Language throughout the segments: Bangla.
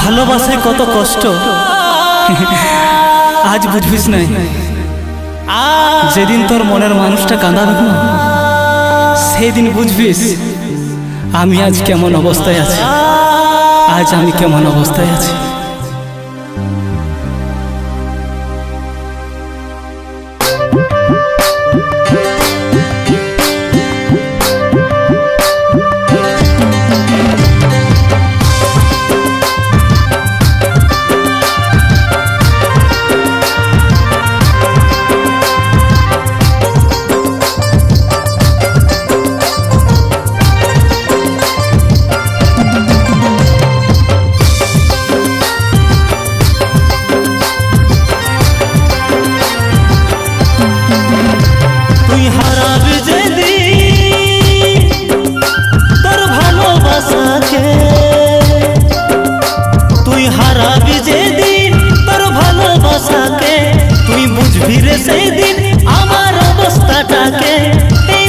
ভালোবাসায় কত কষ্ট। আজ বুঝবিস নাই। যেদিন তোর মনের মানুষটা কাঁদাবে না, সেদিন বুঝবিস আমি আজ কেমন অবস্থায় আছি। আজ আমি কেমন অবস্থায় আছি।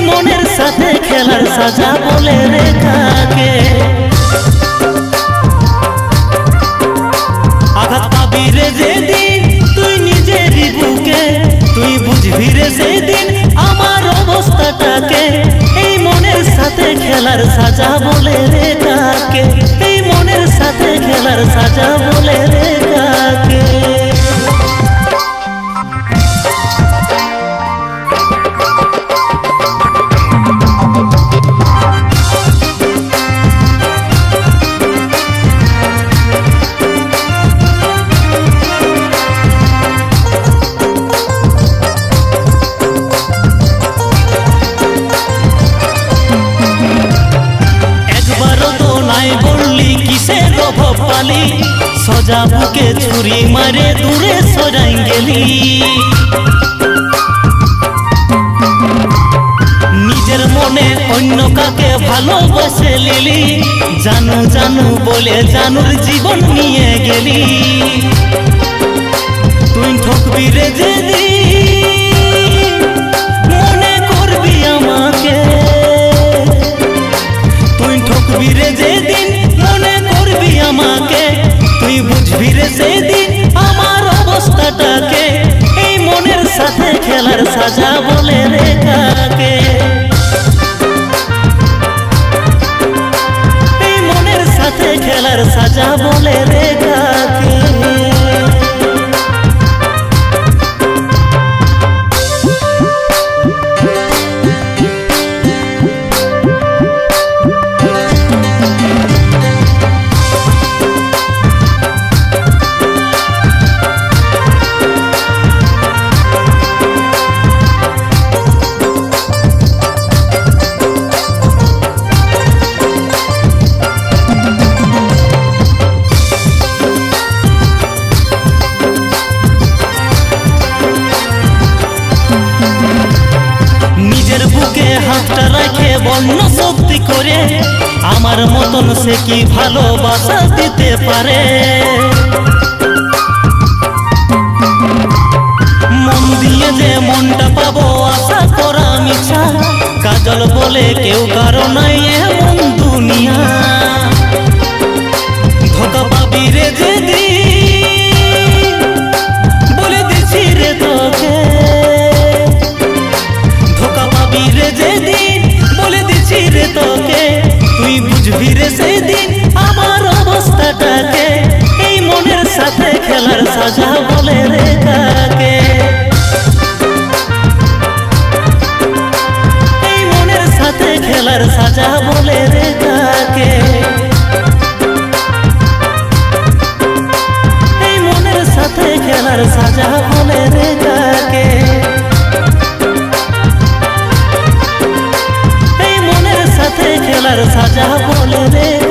মনের সাথে সাজা বলে রে আঘাত পাবি রে যেদিন, তুই নিজেরই বুকে, তুই বুঝবি রে সেদিন খেলার সাজা বলে রে তাকে। এই মনের সাথে খেলার সাজা বলে রে পালি সজা বুকে ছুরি মারে দূরে সজাই গেলি। নিজের মনে অন্য কাকে ভালোবাসে লিলি, জানু জানু বলে জানুর জীবন নিয়ে গেলি। তুই ঠকবি রে যেদিন তুই বুঝবি রে সেদিন আমার অবস্থাটাকে এই মনের সাথে খেলার সাজা বলে রে করে, আমার মতন সে কি ভালোবাসা দিতে পারে? মন দিয়ে যে মনটা পাবো আশা করা মিছা, কাজল বলে কেউ কারও নাই সাজা বলে রে কাকে এই মনের সাথে খেলার সাজা বলে রে কাকে এই মনের সাথে খেলার সাজা বলে রে কাকে এই মনের সাথে খেলার সাজা বলে রে